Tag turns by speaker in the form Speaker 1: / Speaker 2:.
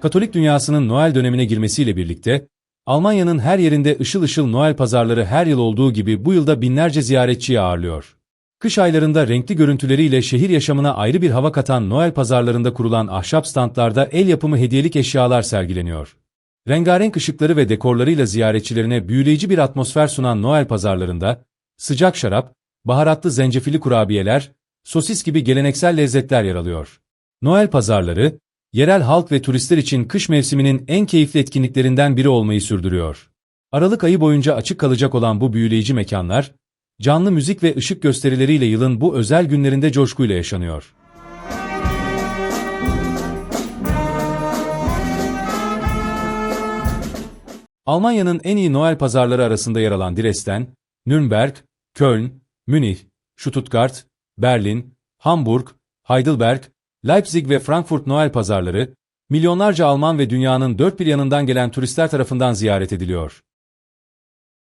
Speaker 1: Katolik dünyasının Noel dönemine girmesiyle birlikte, Almanya'nın her yerinde ışıl ışıl Noel pazarları her yıl olduğu gibi bu yılda binlerce ziyaretçiyi ağırlıyor. Kış aylarında renkli görüntüleriyle şehir yaşamına ayrı bir hava katan Noel pazarlarında kurulan ahşap standlarda el yapımı hediyelik eşyalar sergileniyor. Rengarenk ışıkları ve dekorlarıyla ziyaretçilerine büyüleyici bir atmosfer sunan Noel pazarlarında, sıcak şarap, baharatlı zencefilli kurabiyeler, sosis gibi geleneksel lezzetler yer alıyor. Noel pazarları, yerel halk ve turistler için kış mevsiminin en keyifli etkinliklerinden biri olmayı sürdürüyor. Aralık ayı boyunca açık kalacak olan bu büyüleyici mekanlar, canlı müzik ve ışık gösterileriyle yılın bu özel günlerinde coşkuyla yaşanıyor. Almanya'nın en iyi Noel pazarları arasında yer alan Dresden, Nürnberg, Köln, Münih, Stuttgart, Berlin, Hamburg, Heidelberg, Leipzig ve Frankfurt Noel pazarları, milyonlarca Alman ve dünyanın dört bir yanından gelen turistler tarafından ziyaret ediliyor.